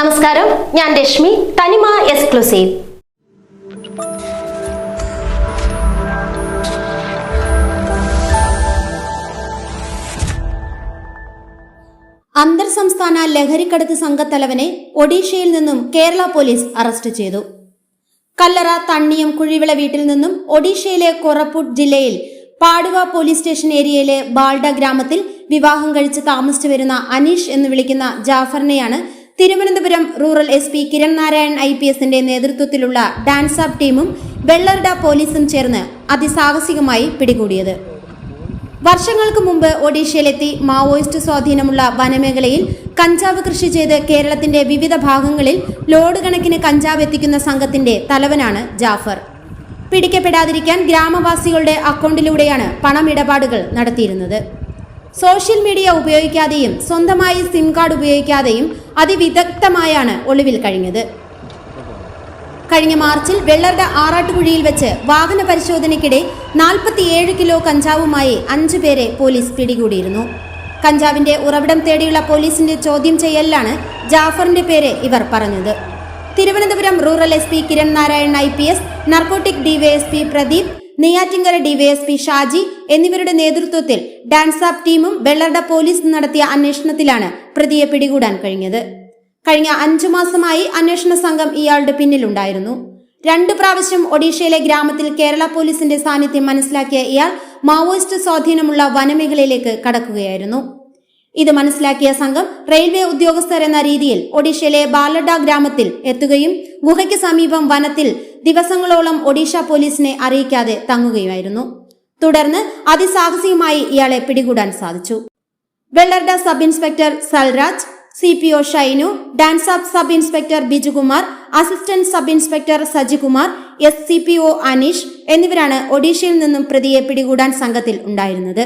നമസ്കാരം. ഞാൻ രശ്മി തനിമ എക്സ്ക്ലൂസീവ് അന്തർ സംസ്ഥാന ലഹരിക്കടത്ത് സംഘത്തലവനെ ഒഡീഷയിൽ നിന്നും കേരള പോലീസ് അറസ്റ്റ് ചെയ്തു. കല്ലറ തണ്ണിയം കുഴിവിള വീട്ടിൽ നിന്നും ഒഡീഷയിലെ കൊറപ്പൂട്ട് ജില്ലയിൽ പാടുവ പോലീസ് സ്റ്റേഷൻ ഏരിയയിലെ ബാൾഡ ഗ്രാമത്തിൽ വിവാഹം കഴിച്ച് താമസിച്ചു വരുന്ന അനീഷ് എന്ന് വിളിക്കുന്ന ജാഫറിനെയാണ് Thiruvananthapuram rural S P Kiran Narayan I P എസിന്റെ നേതൃത്വത്തിലുള്ള ഡാൻസ് ആപ്പ് ടീമും വെള്ളർഡ പോലീസും ചേർന്ന് അതിസാഹസികമായി പിടികൂടിയത്. വർഷങ്ങൾക്ക് മുമ്പ് ഒഡീഷയിലെത്തി മാവോയിസ്റ്റ് സ്വാധീനമുള്ള വനമേഖലയിൽ കഞ്ചാവ് കൃഷി ചെയ്ത് കേരളത്തിന്റെ വിവിധ ഭാഗങ്ങളിൽ ലോഡ് കണക്കിന് കഞ്ചാവ് എത്തിക്കുന്ന സംഘത്തിന്റെ തലവനാണ് ജാഫർ. പിടിക്കപ്പെടാതിരിക്കാൻ ഗ്രാമവാസികളുടെ അക്കൗണ്ടിലൂടെയാണ് പണമിടപാടുകൾ നടത്തിയിരുന്നത്. സോഷ്യൽ മീഡിയ ഉപയോഗിക്കാതെയും സ്വന്തമായി സിം കാർഡ് ഉപയോഗിക്കാതെയും അതിവിദഗ്ധമായാണ് ഒളിവിൽ കഴിഞ്ഞത്. കഴിഞ്ഞ മാർച്ചിൽ വെള്ളറുടെ ആറാട്ടുകുഴിയിൽ വെച്ച് വാഹന പരിശോധനയ്ക്കിടെ നാൽപ്പത്തിയേഴ് കിലോ കഞ്ചാവുമായി അഞ്ചു പേരെ പോലീസ് പിടികൂടിയിരുന്നു. കഞ്ചാവിന്റെ ഉറവിടം തേടിയുള്ള പോലീസിന്റെ ചോദ്യം ചെയ്യലിലാണ് ജാഫറിന്റെ പേര് ഇവർ പറഞ്ഞത്. Thiruvananthapuram rural S P Kiran Narayan I P S narcotic DYSP Pradeep Neyyattinkara DYSP Shaji എന്നിവരുടെ നേതൃത്വത്തിൽ ഡാൻസ് ആപ്പ് ടീമും വെള്ളർഡ പോലീസ് നടത്തിയ അന്വേഷണത്തിലാണ് പ്രതിയെ പിടികൂടാൻ കഴിഞ്ഞത്. കഴിഞ്ഞ അഞ്ചു മാസമായി അന്വേഷണ സംഘം ഇയാളുടെ പിന്നിലുണ്ടായിരുന്നു. രണ്ടു പ്രാവശ്യം ഒഡീഷയിലെ ഗ്രാമത്തിൽ കേരള പോലീസിന്റെ സാന്നിധ്യം മനസ്സിലാക്കിയ ഇയാൾ മാവോയിസ്റ്റ് സ്വാധീനമുള്ള വനമേഖലയിലേക്ക് കടക്കുകയായിരുന്നു. ഇത് മനസ്സിലാക്കിയ സംഘം റെയിൽവേ ഉദ്യോഗസ്ഥർ എന്ന രീതിയിൽ ഒഡീഷയിലെ ബാലഡ ഗ്രാമത്തിൽ എത്തുകയും ഗുഹയ്ക്ക് സമീപം വനത്തിൽ ദിവസങ്ങളോളം ഒഡീഷ പോലീസിനെ അറിയിക്കാതെ തങ്ങുകയായിരുന്നു തുടർന്ന് അതിസാഹസികമായി ഇയാളെ പിടികൂടാൻ സാധിച്ചു. Vellarada sub inspector Salraj C P O Shainu dance sub inspector Bijukumar assistant sub inspector Sajikumar S C P O Aneesh എന്നിവരാണ് ഒഡീഷയിൽ നിന്നും പ്രതിയെ പിടികൂടാൻ സംഘത്തിൽ ഉണ്ടായിരുന്നത്.